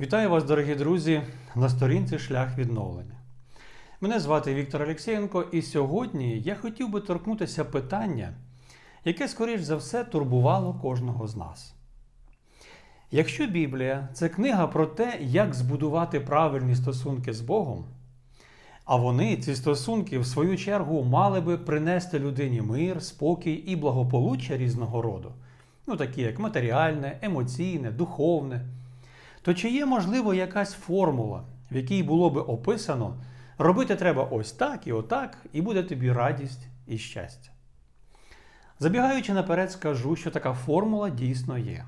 Вітаю вас, дорогі друзі, на сторінці Шлях відновлення. Мене звати Віктор Олексєєнко, і сьогодні я хотів би торкнутися питання, яке, скоріш за все, турбувало кожного з нас. Якщо Біблія це книга про те, як збудувати правильні стосунки з Богом, а вони, ці стосунки, в свою чергу, мали би принести людині мир, спокій і благополуччя різного роду, ну такі як матеріальне, емоційне, духовне, то чи є можливо якась формула, в якій було би описано, робити треба ось так і отак, і буде тобі радість і щастя? Забігаючи наперед, скажу, що така формула дійсно є.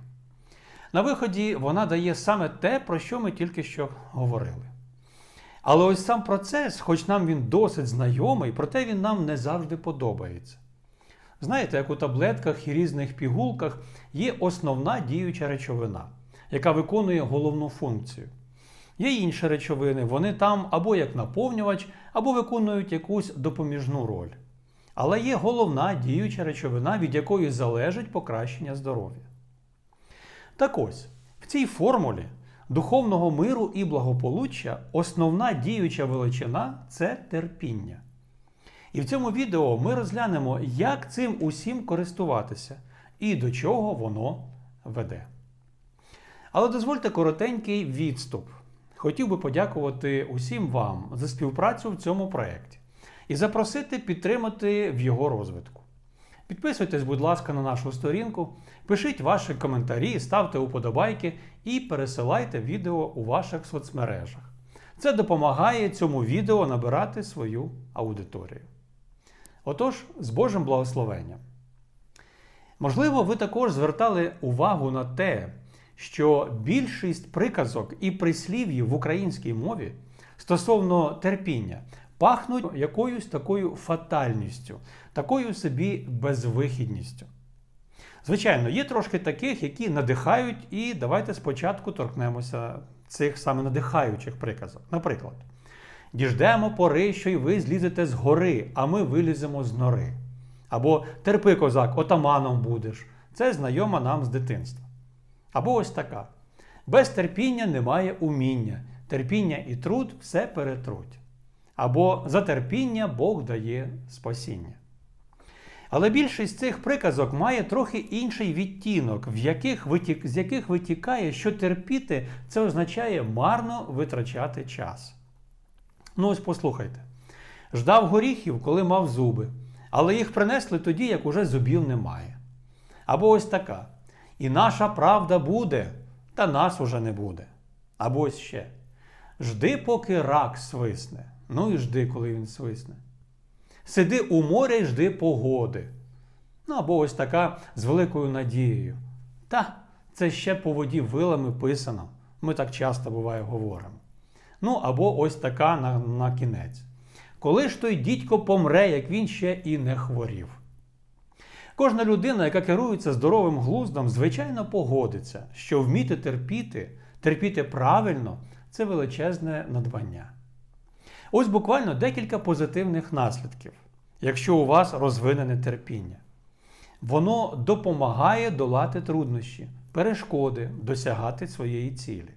На виході вона дає саме те, про що ми тільки що говорили. Але ось сам процес, хоч нам він досить знайомий, проте він нам не завжди подобається. Знаєте, як у таблетках і різних пігулках є основна діюча речовина, яка виконує головну функцію. Є інші речовини, вони там або як наповнювач, або виконують якусь допоміжну роль. Але є головна діюча речовина, від якої залежить покращення здоров'я. Так ось, в цій формулі духовного миру і благополуччя основна діюча величина це терпіння. І в цьому відео ми розглянемо, як цим усім користуватися і до чого воно веде. Але дозвольте коротенький відступ. Хотів би подякувати усім вам за співпрацю в цьому проєкті і запросити підтримати в його розвитку. Підписуйтесь, будь ласка, на нашу сторінку, пишіть ваші коментарі, ставте уподобайки і пересилайте відео у ваших соцмережах. Це допомагає цьому відео набирати свою аудиторію. Отож, з Божим благословенням. Можливо, ви також звертали увагу на те, що більшість приказок і прислів'їв в українській мові стосовно терпіння пахнуть якоюсь такою фатальністю, такою собі безвихідністю. Звичайно, є трошки таких, які надихають, і давайте спочатку торкнемося цих саме надихаючих приказок. Наприклад, діждемо пори, що й ви злізете з гори, а ми виліземо з нори. Або терпи, козак, отаманом будеш. Це знайома нам з дитинства. Або ось така: без терпіння немає уміння, терпіння і труд все перетруть. Або за терпіння Бог дає спасіння. Але більшість цих приказок має трохи інший відтінок, в яких витік, з яких витікає, що терпіти це означає марно витрачати час. Ну ось послухайте. Ждав горіхів, коли мав зуби, але їх принесли тоді, як уже зубів немає. Або ось така. І наша правда буде, та нас уже не буде. Або ось ще. Жди, поки рак свисне. Ну і жди, коли він свисне. Сиди у морі й жди погоди. Ну або ось така з великою надією. Та, це ще по воді вилами писано. Ми так часто буває говоримо. Ну або ось така на, на кінець. Коли ж той дідько помре, як він ще і не хворів. Кожна людина, яка керується здоровим глуздом, звичайно погодиться, що вміти терпіти, терпіти правильно це величезне надбання. Ось буквально декілька позитивних наслідків, якщо у вас розвинене терпіння. Воно допомагає долати труднощі, перешкоди, досягати своєї цілі.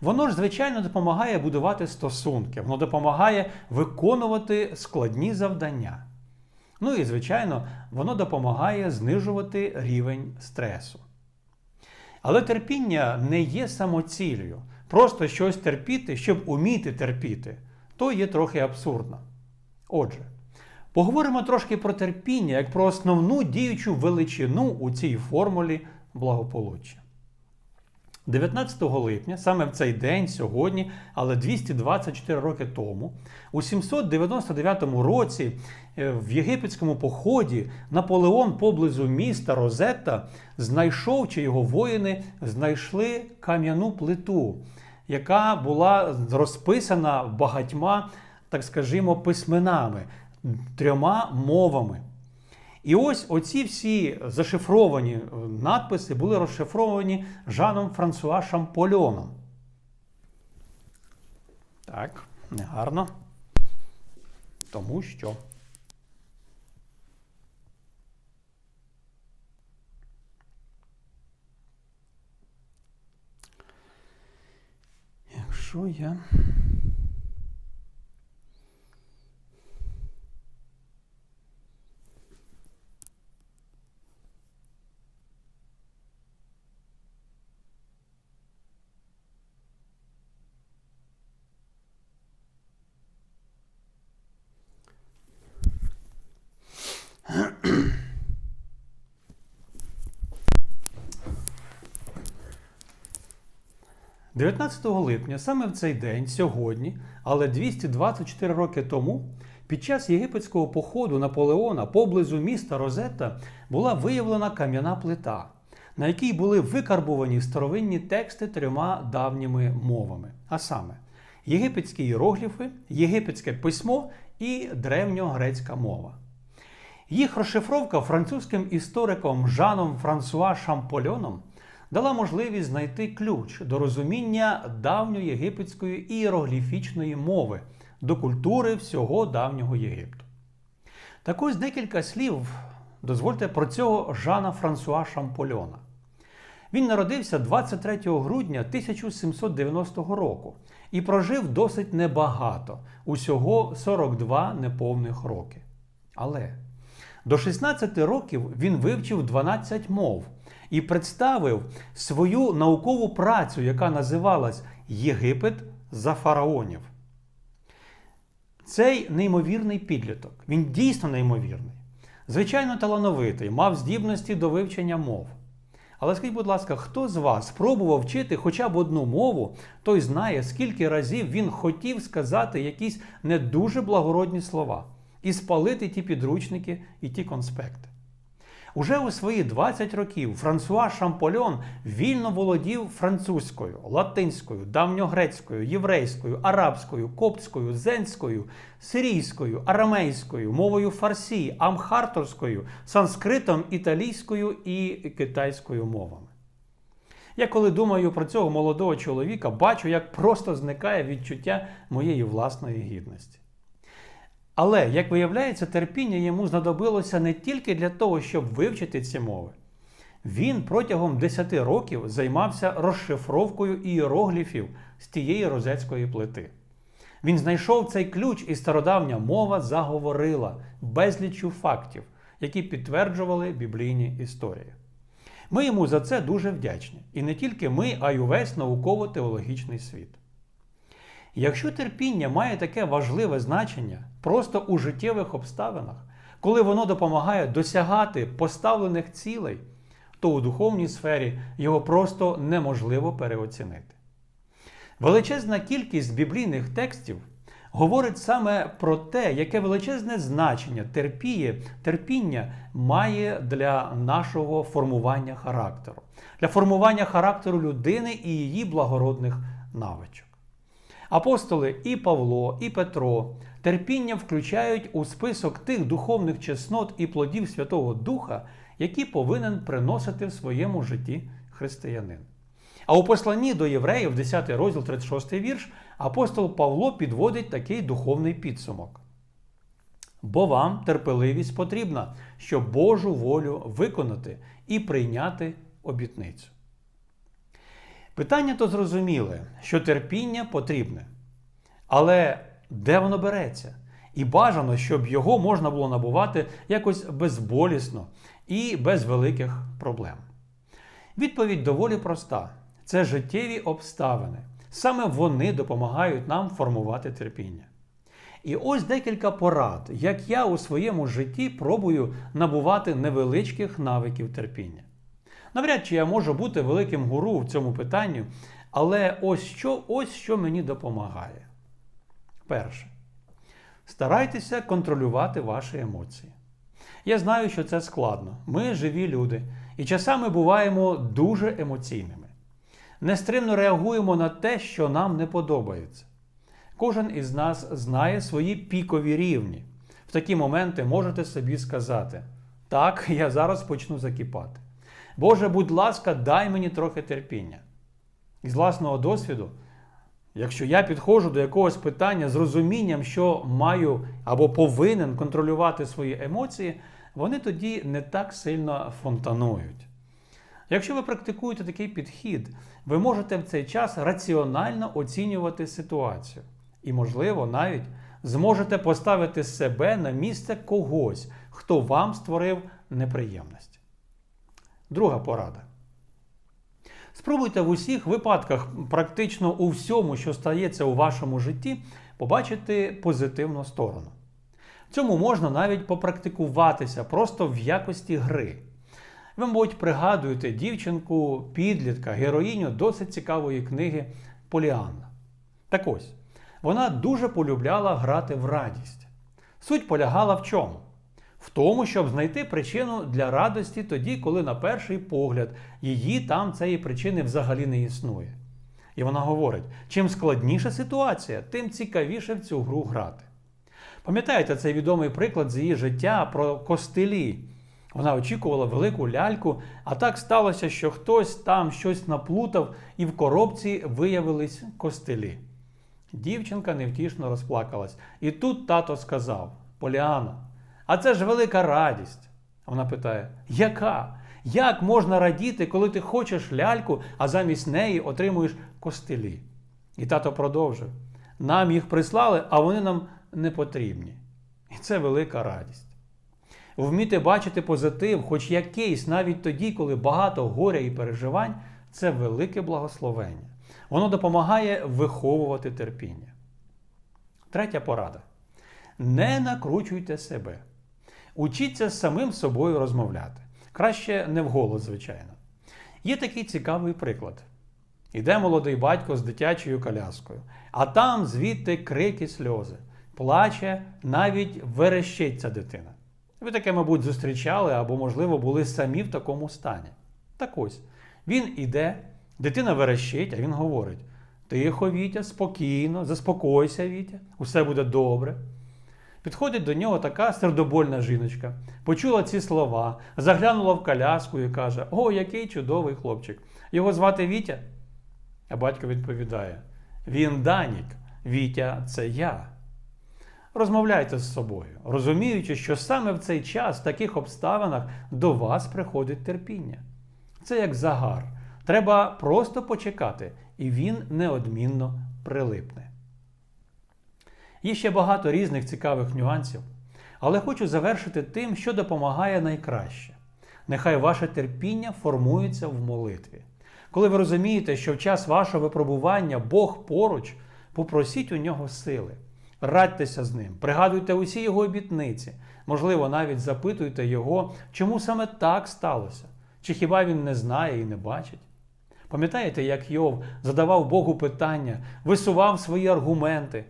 Воно ж, звичайно, допомагає будувати стосунки, воно допомагає виконувати складні завдання. Ну і, звичайно, воно допомагає знижувати рівень стресу. Але терпіння не є самоціллю. Просто щось терпіти, щоб уміти терпіти, то є трохи абсурдно. Отже, поговоримо трошки про терпіння як про основну діючу величину у цій формулі благополуччя. 19 липня, саме в цей день, сьогодні, але 224 роки тому, у 799 році е, в єгипетському поході Наполеон поблизу міста Розетта знайшов, чи його воїни знайшли кам'яну плиту, яка була розписана багатьма, так скажімо, письменами, трьома мовами. І ось оці всі зашифровані надписи були розшифровані Жаном Франсуа Шампольоном. Так, негарно. Тому що. Що я? – 19 липня, саме в цей день, сьогодні, але 224 роки тому, під час єгипетського походу Наполеона поблизу міста Розетта була виявлена кам'яна плита, на якій були викарбувані старовинні тексти трьома давніми мовами, а саме єгипетські іерогліфи, єгипетське письмо і древньогрецька мова. Їх розшифровка французьким істориком Жаном Франсуа Шампольоном дала можливість знайти ключ до розуміння давньоєгипетської іерогліфічної мови, до культури всього давнього Єгипту. Так ось декілька слів, дозвольте про цього Жана Франсуа Шампольона. Він народився 23 грудня 1790 року і прожив досить небагато, усього 42 неповних роки. Але до 16 років він вивчив 12 мов і представив свою наукову працю, яка називалась Єгипет за фараонів. Цей неймовірний підліток, він дійсно неймовірний. Звичайно, талановитий, мав здібності до вивчення мов. Але скажіть, будь ласка, хто з вас спробував вчити хоча б одну мову, той знає, скільки разів він хотів сказати якісь не дуже благородні слова і спалити ті підручники і ті конспекти. Уже у свої 20 років Франсуа Шампольон вільно володів французькою, латинською, давньогрецькою, єврейською, арабською, коптською, зенською, сирійською, арамейською, мовою фарсі, амхарторською, санскритом, італійською і китайською мовами. Я коли думаю про цього молодого чоловіка, бачу, як просто зникає відчуття моєї власної гідності. Але, як виявляється, терпіння йому знадобилося не тільки для того, щоб вивчити ці мови. Він протягом 10 років займався розшифровкою іерогліфів з тієї розецької плити. Він знайшов цей ключ, і стародавня мова заговорила безліччю фактів, які підтверджували біблійні історії. Ми йому за це дуже вдячні. І не тільки ми, а й увесь науково-теологічний світ. Якщо терпіння має таке важливе значення просто у життєвих обставинах, коли воно допомагає досягати поставлених цілей, то у духовній сфері його просто неможливо переоцінити. Величезна кількість біблійних текстів говорить саме про те, яке величезне значення терпіє, терпіння має для нашого формування характеру, для формування характеру людини і її благородних навичок. Апостоли і Павло, і Петро терпіння включають у список тих духовних чеснот і плодів Святого Духа, які повинен приносити в своєму житті християнин. А у посланні до євреїв, 10 розділ 36 вірш, апостол Павло підводить такий духовний підсумок. Бо вам терпеливість потрібна, щоб Божу волю виконати і прийняти обітницю. Питання то зрозуміле, що терпіння потрібне. Але де воно береться? І бажано, щоб його можна було набувати якось безболісно і без великих проблем. Відповідь доволі проста: це життєві обставини. Саме вони допомагають нам формувати терпіння. І ось декілька порад, як я у своєму житті пробую набувати невеличких навиків терпіння. Навряд чи я можу бути великим гуру в цьому питанні, але ось що, ось що мені допомагає. Перше. Старайтеся контролювати ваші емоції. Я знаю, що це складно. Ми живі люди, і часами буваємо дуже емоційними. Нестримно реагуємо на те, що нам не подобається. Кожен із нас знає свої пікові рівні. В такі моменти можете собі сказати: так, я зараз почну закіпати. Боже, будь ласка, дай мені трохи терпіння. І з власного досвіду, якщо я підходжу до якогось питання з розумінням, що маю або повинен контролювати свої емоції, вони тоді не так сильно фонтанують. Якщо ви практикуєте такий підхід, ви можете в цей час раціонально оцінювати ситуацію і, можливо, навіть зможете поставити себе на місце когось, хто вам створив неприємності. Друга порада. Спробуйте в усіх випадках, практично у всьому, що стається у вашому житті, побачити позитивну сторону. Цьому можна навіть попрактикуватися просто в якості гри. Ви, мабуть, пригадуєте дівчинку, підлітка, героїню досить цікавої книги Поліанна. Так ось, вона дуже полюбляла грати в радість. Суть полягала в чому? В тому, щоб знайти причину для радості тоді, коли на перший погляд її там цієї причини взагалі не існує. І вона говорить: чим складніша ситуація, тим цікавіше в цю гру грати. Пам'ятаєте цей відомий приклад з її життя про костелі? Вона очікувала велику ляльку, а так сталося, що хтось там щось наплутав, і в коробці виявились костелі. Дівчинка невтішно розплакалась. І тут тато сказав: Поліано, а це ж велика радість. Вона питає: Яка? Як можна радіти, коли ти хочеш ляльку, а замість неї отримуєш костелі? І тато продовжив: Нам їх прислали, а вони нам не потрібні. І це велика радість. Вміти бачити позитив, хоч якийсь, навіть тоді, коли багато горя і переживань, це велике благословення. Воно допомагає виховувати терпіння. Третя порада. Не накручуйте себе. Учіться самим собою розмовляти. Краще не вголос, звичайно. Є такий цікавий приклад. Іде молодий батько з дитячою коляскою, а там звідти крики сльози. Плаче, навіть верещиться дитина. Ви таке, мабуть, зустрічали або, можливо, були самі в такому стані. Так ось, він іде, дитина верещить, а він говорить: Тихо, Вітя, спокійно, заспокойся, Вітя, усе буде добре. Підходить до нього така сердобольна жіночка, почула ці слова, заглянула в коляску і каже: О, який чудовий хлопчик! Його звати Вітя. А батько відповідає: Він Данік, Вітя це я. Розмовляйте з собою, розуміючи, що саме в цей час, в таких обставинах, до вас приходить терпіння. Це як загар. Треба просто почекати, і він неодмінно прилипне. Є ще багато різних цікавих нюансів, але хочу завершити тим, що допомагає найкраще. Нехай ваше терпіння формується в молитві. Коли ви розумієте, що в час вашого випробування Бог поруч, попросіть у нього сили. Радьтеся з ним, пригадуйте усі його обітниці, можливо, навіть запитуйте його, чому саме так сталося, чи хіба він не знає і не бачить. Пам'ятаєте, як Йов задавав Богу питання, висував свої аргументи.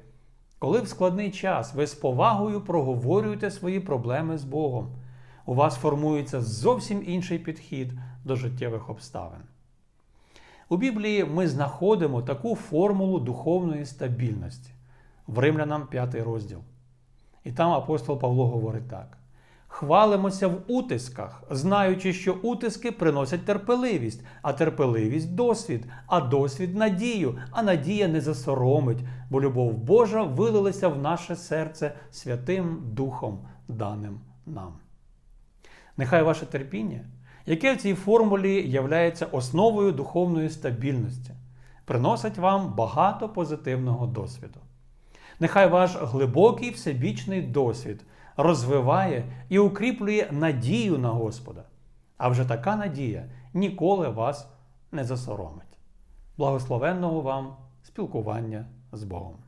Коли в складний час ви з повагою проговорюєте свої проблеми з Богом, у вас формується зовсім інший підхід до життєвих обставин. У Біблії ми знаходимо таку формулу духовної стабільності в Римлянам 5 розділ. І там апостол Павло говорить так: хвалимося в утисках, знаючи, що утиски приносять терпеливість, а терпеливість досвід, а досвід надію, а надія не засоромить, бо любов Божа вилилася в наше серце Святим Духом, даним нам. Нехай ваше терпіння, яке в цій формулі являється основою духовної стабільності, приносить вам багато позитивного досвіду. Нехай ваш глибокий всебічний досвід розвиває і укріплює надію на Господа. А вже така надія ніколи вас не засоромить. Благословенного вам спілкування з Богом!